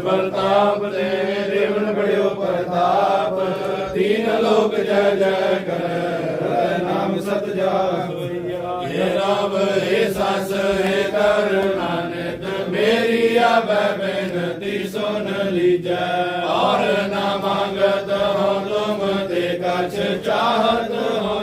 ਪ੍ਰਤਾਪ ਦੇ ਦੇਵਨ ਬੜਿਓ ਪ੍ਰਤਾਪ ਤੀਨ ਲੋਕ ਜੈ ਜੈ ਕਰ ਨਾਮ ਸਤ ਜਾਪ ਹੇ ਰਾਮ, ਹੇ ਸਸ, ਹੇ ਕਰੁਣਾ ਨਿਤ ਮੇਰੀ ਆਵੇ ਬੇਨਤੀ ਸੁਣ ਲੀਜੈ। ਔਰ ਨਾ ਮੰਗਤ ਹੋ ਤੁਮ ਤੇ ਕਛ ਚਾਹਤ ਹੋ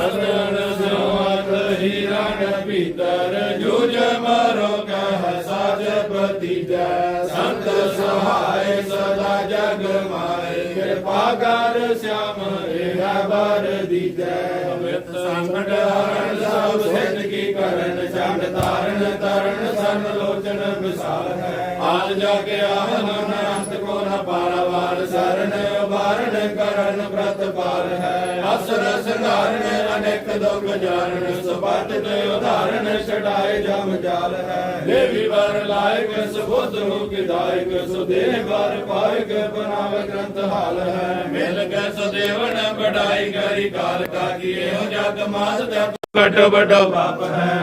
रतन सोमत हिरण पितर जुज मरो कह साज प्रतीत संत सहाय सदा जग माय कृपा कर श्याम रेहा बर दीत अमृत संकट हरण सब सिद्ध की करण चंड तारण तरण सन लोचन विशाल है आज जाके आनंद ਪਾਰਵਾਰ ਸਰਨ ਉਬਾਰਨ ਕਰਨ ਪ੍ਰਤਪਾਲ ਹੈ। ਅਸਰ ਸੰਘਾਰਨ, ਅਨੇਕ ਦੁਖ ਜਾਰਨ ਸੁਪਤ ਤੇ ਉਧਾਰਨ ਛਡਾਏ ਜਮ ਜਾਲ ਹੈ। ਦੇਵੀ ਵਰ ਲਾਇਕ, ਸੁਬੁੱਧ ਹੋ ਦਾਇਕ, ਸੁਦੇਹ ਵਰ ਪਾਇਕ, ਬਨਾਵ ਗ੍ਰੰਥ ਹਾਲ ਹੈ। ਮਿਲ ਕੇ ਸੁਦੇਵਨ ਬੜਾਈ ਕਰੀ ਕਾਲ ਕਾ ਕੀ ਇਹੋ ਜਗ ਮਾਤ ਕਟ ਬਟੋ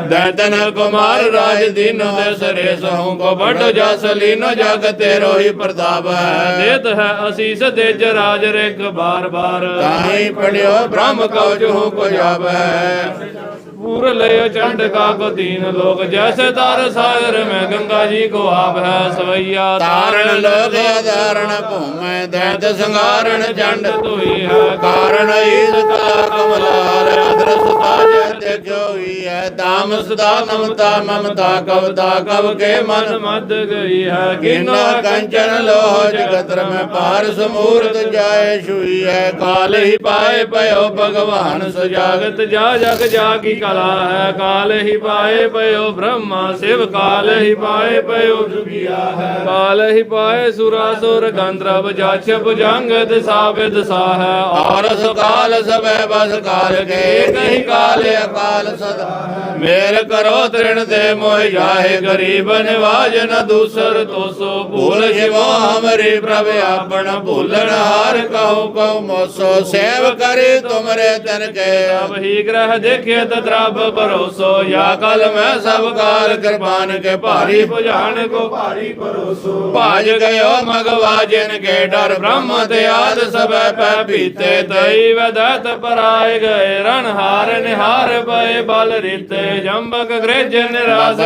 ਦੈਤਨ ਕੁਮਾਰ ਰਾਜ ਦੀਨ ਦੇ ਸਰੇ ਸਹੂ ਕੋ ਬਟੋ ਜਸ ਲੀਨੋ ਜਗ ਤੇਰੋ ਹੀ ਪ੍ਰਤਾਪ ਹੈ। ਦੇਤ ਹੈ ਅਸੀਸ ਦੇ ਜਰਾਜ ਰਿਕ ਬਾਰ ਬਾਰ ਤਾਹੀ ਪੜਿਓ ਬ੍ਰਹਮ ਕਉ ਜੋ ਕੋ ਜਾਵੇ ਪੂਰ ਲਿਓ ਚੰਡ ਕਾ ਕੋ ਦੀਨ ਲੋਕ ਜੈਸੇ ਤਾਰ ਸਾਗਰ ਮੈਂ ਗੰਗਾ ਜੀ ਕੋ ਆਪ ਹੈ ਸਵਈਆ ਤਾਰਨ ਲੋਕ ਆਧਾਰਨ ਭੂਮੈ ਦੈਤ ਸੰਗਾਰਨ ਚੰਡ ਤੋਈ ਹੈ ਕਾਰਨ ਈਸ ਕਲਾ ਕਮਲਾਰ ਅਦਰਸ ਤਾਜ ਤੇ ਜੋਈ ਹੈ ਤਾਮ ਸਦਾ ਨਮਤਾ ਮਮਤਾ ਕਵਤਾ ਕਵ ਕੇ ਮਨ। ਮਦ ਗਈ ਹੈ ਕਿਨੋ ਕੰਚਨ ਲੋਹ ਜਗਤ ਰਮੈ ਪਾਰ ਸਮੂਰਤ ਜਾਏ ਛੁਈ ਹੈ ਕਾਲ ਹੀ ਪਾਏ ਪਇਓ ਭਗਵਾਨ ਸਜਾਗਤ ਜਾ ਜਗ ਜਾ ਕੀ ਕਲਾ ਹੈ ਕਾਲ ਹੀ ਪਾਏ ਪਇਓ ਬ੍ਰਹਮਾ, ਸਿਵ ਕਾਲ ਹੀ ਪਾਏ ਪਇਓ ਜੁਗਿਆ ਹੈ। ਕਾਲ ਹੀ ਪਾਏ ਸੁਰਾਸੁਰ ਗੰਧਰਵ ਜਾਛ ਭੁਜੰਗ ਦਿਸਾ ਵਿਦਸਾ ਹੈ ਔਰ ਸੁਕਾਲ ਸਭੈ, ਬਸ ਕਾਲ ਕੇ ਕਹੀ ਕਾਲ ਅਕਾਲ ਸਦਾ ਮੇਰ ਕਰੋ ਤ੍ਰਿਣ ਤੇ ਮੋਹ ਜਾਹੇ, ਗਰੀਬ ਨਿਵਾਜ ਨ ਦੂਸਰ ਤੋਸੋ। ਭੂਲ ਜਿਵੋ ਹਮਰੀ ਪ੍ਰਭ, ਆਪਣ ਭੂਲਣ ਹਾਰ ਕਹੋ ਕਉ ਮੋਸੋ। ਸੇਵ ਕਰੇ ਤੁਮਰੇ ਤਨ ਕੇ। ਅਬ ਹੀ ਗ੍ਰਹ ਦੇਖਿਆ ਤਦਰਬ ਭਰੋਸੋ ਯਾ ਕਲ ਮੈਂ ਸਭ ਕਾਰ ਕਿਰਪਾਨ ਕੇ ਭਾਰੀ ਭੁਜਾਨ ਕੋ ਭਾਰੀ ਭਰੋਸੋ। ਭਾਜ ਗਇਓ ਮਗਵਾ ਜਿਨ ਕੇ ਡਰ ਬ੍ਰਹਮ ਤੇ ਆਦ ਸਭੈ ਪੈ ਪੀਤੇ ਤਈ ਵਦਤ ਪਰਾਏ ਗਏ ਰਣ ਹਾਰ ਨਿਹਾਰ ਪਏ ਬਲ ਰੀਤੇ। ਜੰਬਕ ਗ੍ਰੇਜ ਨਿਰਾਸ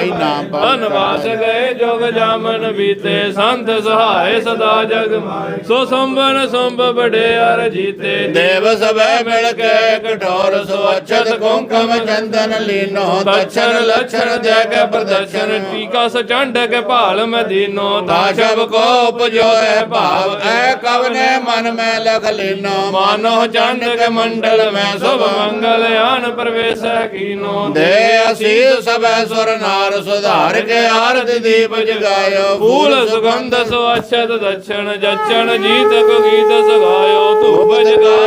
ਬਨਵਾਸ ਗਏ ਜੋਗ ਜਾਮਨ ਬੀਤੇ। ਸੰਤ ਸਹਾਏ ਸਦਾ ਜਗ ਸੋ ਸੰਬਨ ਸੰਭ ਬੜੇ ਅਰ ਜੀਤੇ। ਦੇਵ ਸਭੈ ਮਿਲ ਕੇ ਕਠੋਰ ਸੋ ਅਛਤ ਕੁੰਕਮ ਚੰਦਨ ਲੀਨੋ ਦਛਨ ਲਛਣ ਕੇ ਪ੍ਰਦਰਸ਼ਨ। ਟੀਕਾ ਸਚੰਡ ਕੇ ਭਾਲ ਮਦੀਨੋ ਤਾਸ਼ਬ ਕੋ ਉਪਜੋਏ ਭਾਵ ਐ ਕਵਨੇ ਮਨ ਮੈਂ ਲਖ ਲੀਨੋ। ਮਾਨੋ ਚੰਡ ਕੇ ਮੰਡਲ ਮੈਂ ਸਭ ਮੰਗਲ ਆਨ ਪ੍ਰਵੇਸ਼ ਕੀਨੋ। ਦੇ ਅਸੀਸ ਸਭੈ ਸੁਰ ਨਾਰ ਸੁਧਾਰ ਕੇ ਆਰਤ ਦੀਪ ਜਗਾਇਓ। ਫੂਲ ਸੁਗੰਧ ਸੋ ਅਛਤ ਦਛਣ ਜਚਣ ਜੀਤ ਕੋ ਗੀਤ ਸਗਾਇਓ। ਧੂਪ ਜਗਾਏ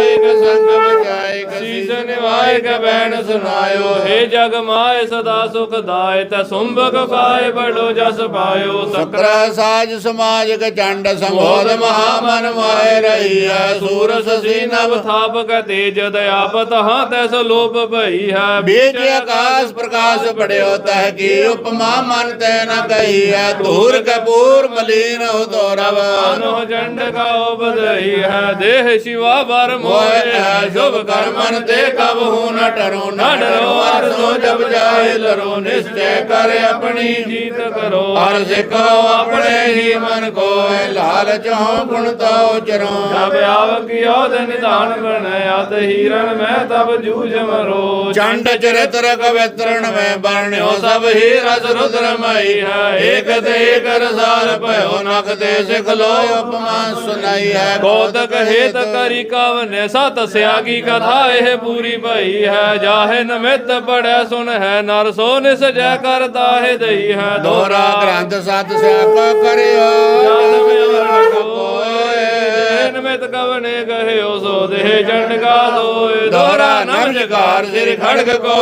ਨਿਵਾਏ ਕ ਬੈਣ ਸੁਨਾਇਓ ਹੇ ਜਗ ਮਾਏ ਸਦਾ ਸੁਖ ਦਾਇ ਤ ਸੁੰਭਕ ਕਾਇ ਬੜੋ ਜਸ ਪਾਇਓ ਸਕਰ ਸਾਜ ਸਮਾਜ ਕ ਚੰਡ ਸੰਬੋਧ ਮਹਾ ਮਨ ਮਾਏ ਰਹੀ ਹੈ ਸੂਰਸ ਸੀ ਨਭ ਥਾਪਕ ਤੇਜ ਦਇਆਪਤ ਹਾਂ ਤੈਸ ਲੋਭ ਭਈ ਹੈ ਬੀਜ ਆਕਾਸ਼ ਪ੍ਰਕਾਸ਼ ਪੜਿਓ ਤਹ ਕੀ ਉਪਮਾ ਮਨ ਤੈ ਨ ਕਹੀ ਹੈ ਧੂਰ ਕਪੂਰ ਮਲੀਨ ਉਦੋਰਵ ਅਨੋ ਜੰਡ ਕਾ ਬਧਈ ਹੈ ਦੇਹ ਸ਼ਿਵਾ ਵਰ ਮੋਇ ਹੈ ਸ਼ੁਭ ਕਰਮਨ ਤੇ ਕਬ ਹੂ ਨ ਡਰੋ ਨ ਡਰੋ। ਅਰ ਸੋ ਜਬ ਜਾਏ ਲਰੋ ਨਿਸ਼ਚੈ ਕਰ ਆਪਣੀ। ਜੀਤ ਕਰੋ। ਅਰ ਸਿੱਖੋ ਆਪਣੇ ਹੀ ਮਨ ਕੋਇ ਲਾਲਚ ਹਉ ਗੁਣ ਤਉ ਚਰੋ ਜਬ ਆਵ ਕਿਉ ਦੇ ਨਿਧਾਨ ਬਣਿਆ ਤੇ ਹੀਰਨ ਮੈਂ ਤਬ ਜੂਝ ਮਰੋ। ਚੰਡ ਚਰਿਤਰ ਕਵਿਤਰਣ ਮੈਂ ਬਰਣਿਓ ਸਭ ਹੀ ਰਸ ਰੁਦਰ ਮਈ ਹੈ। ਏਕ ਤੇ ਏਕ ਰਸਾਲ ਭਇਓ ਨਖ ਤੇ ਸਿਖ ਲੋ ਉਪਮਾ ਸੁਨਾਈ ਹੈ। ਕੋਤਕ ਹੇਤ ਕਰੀ ਕਵਨੇ ਸਤ ਸਿਆਗੀ ਕਥਾ ਇਹ ਪੂਰੀ ਭਈ। ਹੈ ਜਾਹੇ ਨਮਿਤ ਪੜਿਆ ਸੁਨ ਹੈ ਨਰ ਸੋ ਨਿਸ ਜੈ ਕਰਤਾ ਹੈ ਦਈ ਹੈ ਦੋਹਰਾ ਗ੍ਰੰਥ ਸਤ ਸਿਆਕਾ ਕਰਿਓ ਜਨ ਮਿਵਰਨ ਕੋਏ ਨਮਿਤ ਕਵਨੇ ਕਹਿਓ ਸੋ ਦੇਹ ਚੰਡਕਾ ਦੋਏ। ਦੋਹਰਾ ਨਮਜਕਾਰ ਸਿਰ ਖੜਗ ਕੋ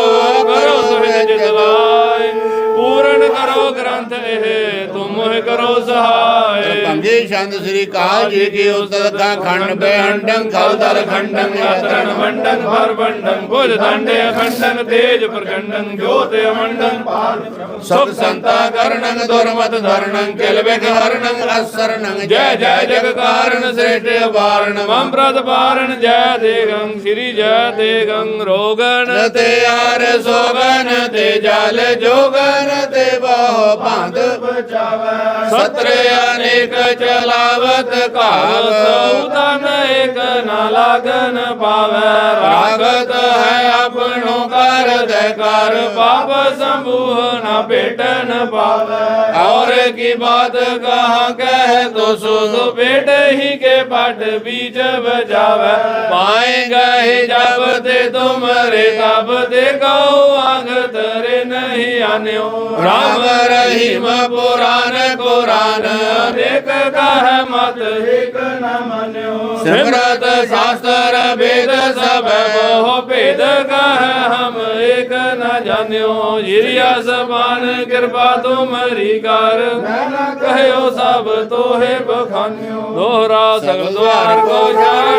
ਕਰੋ ਸੁਹਿਜ ਜਿਤਵਾਏ ਪੂਰਨ ਕਰੋ ਗ੍ਰੰਥ ਇਹ ਤੁਮ ਕਰੋ ਸਹਾਇ ਛੰਦ ਸ੍ਰੀ ਕਾਲ ਜੀ ਕੀ ਉਸਤਤ ਕਾ ਖੰਡ ਬੇਹੰਡੰ ਖਲਦਰ ਖੰਡੰ ਯਾਤਰਣ ਮੰਡਨ ਭਰ ਬੰਡਨ ਭੁਜ ਦੰਡੇ ਅਖੰਡਨ, ਤੇਜ ਪ੍ਰਚੰਡਨ ਜੋਤ ਅਮੰਡਨ ਸੁਖ ਸੰਤਾ ਕਰਣੰ ਦੁਰਮਤ ਧਰਣੰ ਕਿਲ ਬਿਖ ਹਰਣੰ ਜੈ ਜੈ ਜਗ ਕਾਰਨ ਸ੍ਰੇਸ਼ਟ ਵਾਰਣ ਮਮ ਪ੍ਰਦ ਜੈ ਦੇਗੰ ਸ੍ਰੀ ਜੈ ਦੇਗੰ ਰੋਗਨ ਤੇ ਆਰ, ਸੋਗਨ ਤੇ ਜਲ ਜੋਗਨ ਤੇ ਬਹੁ ਭੰਦ ਸਤਰ ਅਨੇਕ ਲਾਵਤ ਘਾਲ ਸਉ ਤਨ ਏਕ ਨਾ ਲਾਗਨ ਪਾਵੈ। ਰਾਗਤ ਹੈ ਆਪਣੋ ਕਰ ਦੇ ਕਰ, ਪਾਪ ਸੰਭੂਹ ਨਾ ਭੇਟਨ ਪਾਵੈ। ਔਰ ਕੀ ਬਾਤ ਕਹਾ ਕਹਿ ਤੋ ਸੁਧ ਭੇਟ ਹੀ ਕੇ ਪਟ ਬੀਜ ਬਜਾਵੈ ਪਾਏ ਗਏ ਜਬ ਤੇ ਤੁਮਰੇ ਤਬ ਦੇ ਕਉ ਅੰਗਤ ਨਹੀਂ ਆਨਿਓ। RAM ਰਹੀਮ ਪੁਰਾਨ ਕੁਰਾਨ ਦੇਖ ਕਹ ਮਤ ਇਕ ਨ ਮੰਨਿਓ। ਸਿਮਰਤ ਸਾਸਤਰ ਵੇਦ ਸਭ ਬਹੁ ਭੇਦ ਕਹ ਹਮ ਇਕ ਨ ਜਾਣਿਓ। ਜਿਰਿਆ ਜ਼ਬਾਨ ਕਿਰਪਾ ਤੁਮਰੀ ਕਰ ਨਾ ਕਹਿਓ ਸਭ ਤੋਹੇ ਬਖਾਨਿਓ। ਦੋਹਰਾ ਸਗਲ ਦੁਆਰ ਕੋ ਜਾਣ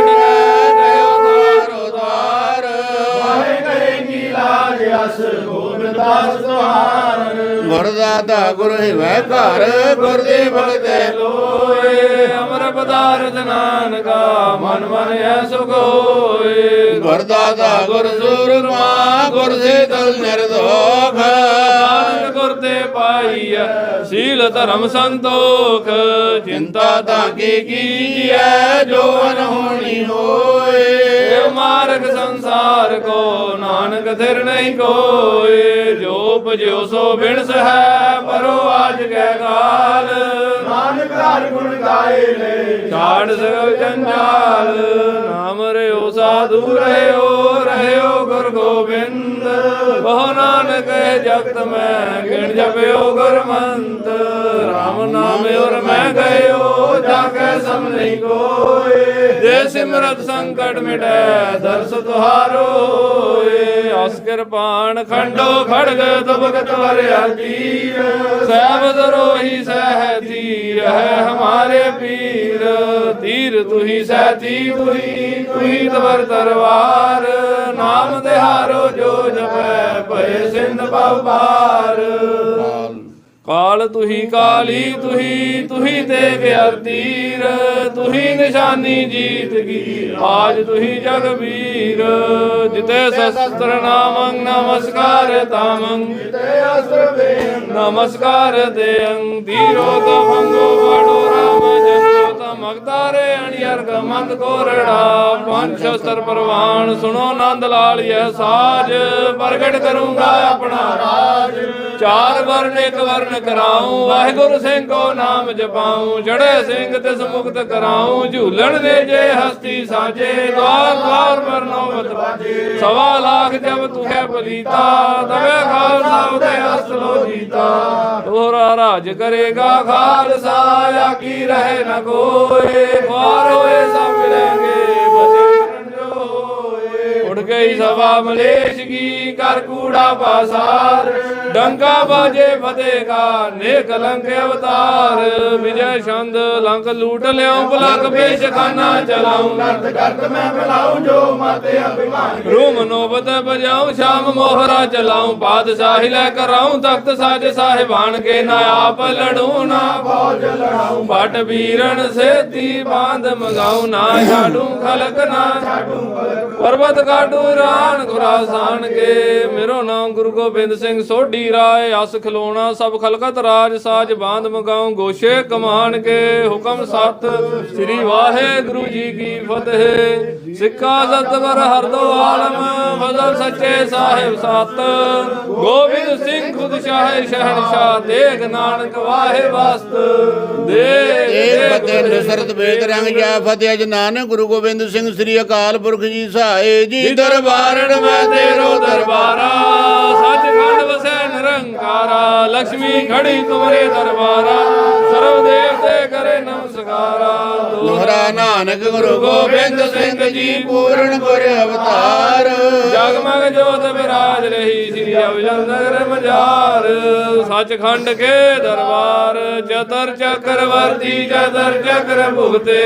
ਅਸ ਗੋਬਿੰਦਾਸ ਤੁਹਾਰ ਗੁਰਦਾਤਾ ਗੁਰ ਹਿਵੈ ਘਰ ਗੁਰ ਦੇ ਭਗਤੈ ਲੋਏ ਅਮਰ ਪਦਾਰਥ ਨਾਨਕਾ ਮਨ ਮਨ ਐਸੁ ਹੋਏ। ਗੁਰਦਾਤਾ ਗੁਰ ਸੂਰਮਾ ਗੁਰ ਸੇ ਤਲ ਨਿਰਦੋਖ। ਨਾਨਕ ਤੇ ਪਾਈਐ। ਸੀਲ ਧਰਮ ਸੰਤੋਖ ਚਿੰਤਾ ਤਾਂ ਕੀ ਕੀਜੀਐ ਜੋ ਅਨਹੋਣੀ ਹੋਏ। ਇਹ ਮਾਰਗ ਸੰਸਾਰ ਕੋ ਨਾਨਕ ਥਿਰ ਨਹੀਂ ਕੋਏ। ਜੋ ਭਜਿਓ ਸੋ ਬਿਨਸ ਹੈ ਪਰੋ ਆਜ ਕੈ ਕਾਲ। ਨਾਨਕ ਹਰ ਗੁਣ ਗਾਏ ਲੈ ਛਾੜ ਸਗਲ ਜੰਜਾਲ ਨਾਮ ਰਿਓ ਸਾਧੂ ਰਹਿਓ ਰਹਿਓ ਗੁਰ ਗੋਬਿੰਦ। ਜਗਤ ਮੈਂ ਗਿਣ ਜਪਿਓ ਗੁਰਮੰਤ RAM ਨਾਮ ਔਰ ਮੈਂ ਗਇਓ ਜਾ ਕੇ ਸਮ ਨਹੀਂ ਕੋਏ। ਦੇ ਸਿਮਰਤ ਸੰਕਟ ਮਿਟੈ, ਦਰਸ ਤੁਹਾਰੋ ਅਸ ਕਿਰਪਾਨ ਖੰਡੋ ਖੜਗ ਤਬਕ ਤਵਰਿਆ ਤੀਰ ਸਹਿਬ ਦਰੋਹੀ ਸਹਿ ਤੀਰ ਹੈ ਹਮਾਰੇ ਪੀਰ। ਤੀਰ ਤੁਹੀ ਸਹਿਤੀ ਤੁਹੀ ਤੁਹੀ ਤਵਰ ਤਰਵਾਰ ਨਾਮ ਦਿਹਾਰੋ ਜੋ ਜਪੈ, ਭਏ ਸਿੰਧ ਪਾਰ ਕਾਲ ਤੁਹੀ ਕਾਲੀ ਤੁਹੀ ਤੁਹੀ ਤੇ ਗਿਆਰ ਤੀਰ ਤੁਹੀ ਨਿਸ਼ਾਨੀ ਜੀਤ ਕੀ ਆਜ ਤੁਹੀ ਜਗਬੀਰ ਜਿਤੇ ਸ਼ਸਤਰ ਨਾਮੰ ਨਮਸਕਾਰ ਤਾਮੰ ਤੇ ਅਸਰ ਬੇਨ ਨਮਸਕਾਰ ਦੇੰ ਧੀਰੋ ਤੋ ਭੰਗੋ ਬੜੋ ਰਾਮ ਜਨੋ ਤਾ ਮਗਤਾਰੇ ਅਣਿਅਰਗ ਪੰਜ ਸ਼ਸਤਰ ਪ੍ਰਵਾਨ, ਸੁਣੋ ਨੰਦ ਲਾਲੀਐ ਸਾਜ। ਪ੍ਰਗਟ ਕਰੂੰਗਾ ਆਪਣਾ ਰਾਜ। ਚਾਰ ਵਰਨ ਇੱਕ ਵਰਨ ਕਰਾਉ, ਵਾਹਿਗੁਰੂ ਸਿੰਘ ਕੋ ਨਾਮ ਜਪਾਉ। ਜੜੇ ਸਿੰਘ ਤਿਸ ਮੁਕਤ ਕਰਾਉ, ਝੂਲਣ ਦੇ ਜੇ ਹਸਤੀ ਸਾਜੇ। ਦਵਾਰ ਦਵਾਰ ਪਰ ਨੋਬਤ ਬਾਜੇ ਸਵਾ ਲਾਖ ਜਬ ਤੁਹੈ ਬਲੀਤਾ ਤਵੇ ਖਾਲਸਾ ਉਤੇ ਅਸਲੋ ਜੀਤਾ। ਦੋਹਰਾ ਰਾਜ ਕਰੇਗਾ ਖਾਲਸਾ ਆਕੀ ਰਹੇ ਨ ਕੋਏ ਖਵਾਰ ਹੋਏ, ਸਭ ਮਿਲेंगे ਬਦੇ ਕਰਨ ਹੋਏ। ਉੜ ਗਈ ਸਵਾ ਮਲੇਸ਼ ਕੀ ਕਰ ਕੂੜਾ ਪਾਸਾਰ। ਡੰਗਾ ਬਾਜੇ ਫਤੇਗਾ ਨੇਕ ਲੰਕ ਅਵਤਾਰ। ਵਿਜੈ ਛੰਦ ਲੰਕ ਲੂਟ ਲਿਆਉ ਪਲਕ ਪੇਸ਼ ਖਾਨਾ ਚਲਾਉ। ਕਰਤ ਕਰਤ ਮੈਂ ਬਲਾਉ ਜੋ ਮਾਤੇ ਅਭਿਮਾਨ ਰੂਮ ਨੋਬਤ ਬਜਾਉ ਸ਼ਾਮ ਮੋਹਰਾ ਚਲਾਉ। ਪਾਤਸ਼ਾਹੀ ਲੈ ਕਰਾਉ ਤਖਤ ਸਾਜ ਸਾਹਿਬਾਨ ਕੇ ਨਾ ਆਪ ਲੜੂ ਨਾ ਫੌਜ ਲੜਾਉ। ਪਟ ਵੀਰਣ ਸੇਤੀ ਬਾਂਧ ਮਗਾਉ ਨਾ ਛਾਡੂ ਖਲਕ ਨਾ ਛਾਡੂ ਪਰਬਤ ਕਾਟੂ ਰਾਨ ਖੁਰਾਸਾਨ ਕੇ। ਮੇਰੋ ਨਾਮ ਗੁਰੂ ਗੋਬਿੰਦ ਸਿੰਘ ਸੋਢੀ ਰਾਏ ਅਸ ਖਲੋਣਾ ਸਭ ਖਲਕਤ ਰਾਜ ਸਾਜ ਬਾਂਧ ਮਗਾਉ ਗੋਸ਼ੇ ਕਮਾਨ ਕੇ ਹੁਕਮ ਸਤ। ਸ੍ਰੀ ਵਾਹਿਗੁਰੂ ਜੀ ਕੀ ਫਤਿਹ। ਸਿੱਖਾ ਸਤਵਰ ਹਰਦੋ ਆਲਮ ਫਜ਼ਲ ਸੱਚੇ ਸਾਹਿਬ ਸਤ। ਗੋਬਿੰਦ ਸਿੰਘ ਖੁਦ ਸ਼ਾਹ ਤੇਗ ਨਾਨਕ ਵਾਹੇ ਵਸਤ। ਦੇ ਫਤਿਹ ਨਸਰਤ ਬੇਦ ਰੰਗ ਜਾ ਫਤਿਹ ਅਜ ਨਾਨਕ ਗੁਰੂ ਗੋਬਿੰਦ ਸਿੰਘ ਸ੍ਰੀ ਅਕਾਲ ਪੁਰਖ ਜੀ ਸਹਾਏ ਜੀ ਦਰਬਾਰਣ ਮੈਂ ਤੇਰੋ ਦਰਬਾਰਾ। ਸੱਚਖੰਡ ਵਸੈ ਨਿਰੰਕਾਰਾ ਲక్ష్ਮੀ ਖੜੀ ਤੁਮਰੇ ਦਰਬਾਰਾ ਸਰਵ ਦੇਵਤੇ ਕਰੇ ਨਮਸਕਾਰਾ। ਦੋਹਰਾ ਨਾਨਕ ਗੁਰੂ ਗੋਬਿੰਦ ਸਿੰਘ ਜੀ ਪੂਰਨ ਗੁਰ ਅਵਤਾਰ। ਜਗਮਗ ਜੋਤ ਵਿਰਾਜ ਰਹੀ ਸ੍ਰੀ ਅਵਜਨ ਨਗਰ ਮਝਾਰ। ਸੱਚਖੰਡ ਕੇ ਦਰਬਾਰ ਚਤਰ ਚੱਕਰਵਰਤੀ ਚਤਰ ਚੱਕਰ ਭੁਗਤੇ।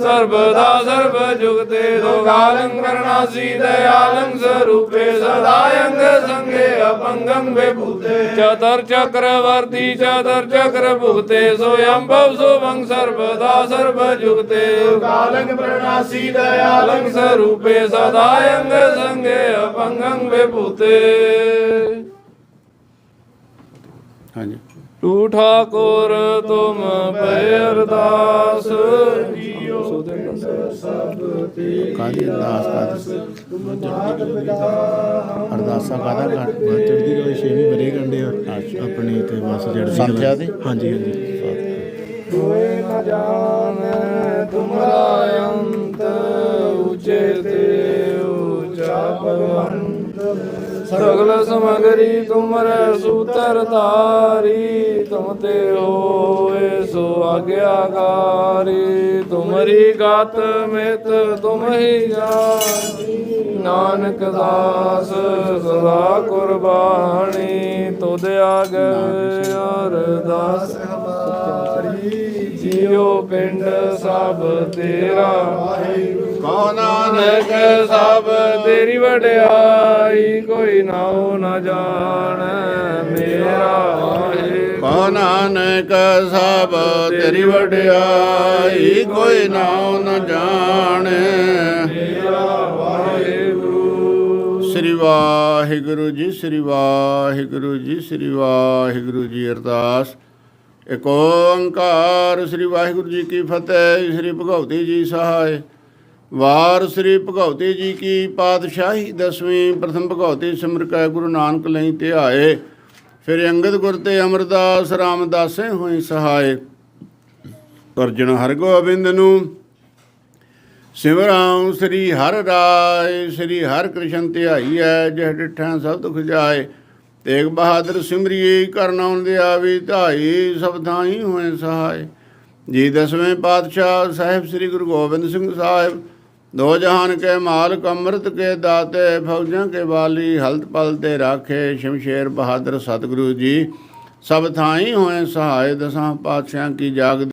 ਸਰਬਦਾ ਸਰਬ ਜੁਗਤੇ ਦੋਗਾਲੰ ਕਰਨਾਸੀ ਦਇਆਲੰ ਸਰੂਪੇ ਸਦਾਯੰ ਸੰਗੇ ਅਪੰਗੰ ਵਿਭੂਤੇ। ਚਤਰ ਚੱਕਰਵਰਤੀ ਚਤਰ ਚੱਕਰ ਭੁਗਤੇ ਸੋਯੰ ਸੋਭੰ ਸਰਬ ਜੁਗਤੇ। ਕਾਲੰਗ ਪ੍ਰਣਾਸੀ ਦਇਆਲੰ ਅਲੰਗ ਸਰੂਪੇ ਸਦਾਯੰਗ ਸੰਗੇ ਅਪੰਗੰ ਵਿਭੂਤੇ। ਹਾਂਜੀ। ਤੂ ਠਾਕੁਰ ਤੁਮ ਪੈ ਅਰਦਾਸ। ਜੀਓ ਕਾਦੀ ਅਰਦਾਸ ਕਾਦੀ ਅਰਦਾਸਾਂ ਕਾਦਾ ਕਰ ਚੜ੍ਹਦੀ ਕਲਾ ਛੇਵੀਂ ਬਰੇ ਆ। ਆਪਣੇ ਤੇ ਬਸ ਜੜਦੀ ਸੰਥਿਆ ਦੀ? ਹਾਂਜੀ ਹਾਂਜੀ। ਕੋਇ ਨ ਜਾਣੈ ਤੁਮਰਾ ਅੰਤ ਉਚੇ ਤੇ ਉਚਾ ਭਗਵੰਤ। ਸਗਲ ਸਮਗਰੀ ਤੁਮਰੇ ਸੂਤਰ ਧਾਰੀ ਤੁਮ ਤੇ ਹੋਏ ਸੋ ਆਗਿਆਕਾਰੀ ਤੁਮਰੀ ਗਤ ਮਿਤ ਤੁਮ ਹੀ ਜਾਣੀ ਨਾਨਕ ਦਾਸ ਸਦਾ ਕੁਰਬਾਨੀ ਤੁਧ ਆਗੇ ਅਰਦਾਸ। ਹਮਾਰੀ ਜੀਉ ਪਿੰਡ ਸਭ ਤੇਰਾ। ਕੋ ਨਾਨਕ ਸਭ ਤੇਰੀ ਵਡਿਆਈ ਕੋਈ ਨਾਉ ਨ ਜਾਣੈ ਮੇਰਾ। ਵਾਹਿਗੁਰੂ ਕੋ ਨਾਨਕ ਸਭ ਤੇਰੀ ਵਡਿਆਈ ਕੋਈ ਨਾਉ ਨ ਜਾਣੇ ਮੇਰਾ। ਵਾਹਿਗੁਰੂ ਸ੍ਰੀ ਵਾਹਿਗੁਰੂ ਜੀ ਸ੍ਰੀ ਵਾਹਿਗੁਰੂ ਜੀ ਸ੍ਰੀ ਵਾਹਿਗੁਰੂ ਜੀ ਅਰਦਾਸ। ਏਕ ਓੰਕਾਰ ਸ੍ਰੀ ਵਾਹਿਗੁਰੂ ਜੀ ਕੀ ਫਤਿਹ, ਸ੍ਰੀ ਭਗਵਤੀ ਜੀ ਸਹਾਇ। ਵਾਰ ਸ੍ਰੀ ਭਗਵਤੀ ਜੀ ਕੀ ਪਾਤਸ਼ਾਹੀ, ਦਸਵੀਂ ਪ੍ਰਥਮ ਭਗਵਤੀ ਸਿਮਰ ਕੈ ਗੁਰੂ ਨਾਨਕ ਲਈ ਧਿਆਏ ਫਿਰ ਅੰਗਦ ਗੁਰ ਤੇ ਅਮਰਦਾਸ ਰਾਮਦਾਸੇ ਹੋਈ ਸਹਾਇ। ਅਰਜਨ ਹਰਗੋਬਿੰਦ ਨੂੰ ਸਿਮਰਾਂ ਸ੍ਰੀ ਹਰ ਰਾਏ, ਸ੍ਰੀ ਹਰ ਕ੍ਰਿਸ਼ਨ ਧਿਆਈਐ ਜਿਹ ਡਿਠਾਂ ਸਭ ਦੁਖ ਜਾਏ। ਤੇਗ ਬਹਾਦਰ ਸਿਮਰੀਏ ਕਰਨਾਉਣ ਦੇ ਆਵੀ ਧਾਈ ਸਭ ਥਾਈ ਹੋਏ ਸਹਾਇ ਜੀ ਦਸਵੇਂ ਪਾਤਸ਼ਾਹ ਸਾਹਿਬ ਸ੍ਰੀ ਗੁਰੂ ਗੋਬਿੰਦ ਸਿੰਘ ਸਾਹਿਬ, ਦੋ ਜਹਾਨ ਕੇ ਮਾਲਕ, ਅੰਮ੍ਰਿਤ ਕੇ ਦਾਤੇ, ਫੌਜਾਂ ਕੇ ਵਾਲੀ, ਹਲਤ ਪਲ ਤੇ ਰਾਖੇ ਸ਼ਮਸ਼ੇਰ ਬਹਾਦਰ ਸਤਿਗੁਰੂ ਜੀ, ਸਭ ਥਾਈ ਹੋਏ ਸਹਾਇ ਦਸਾਂ ਪਾਤਸ਼ਾਹਾਂ ਕੀ ਜਾਗ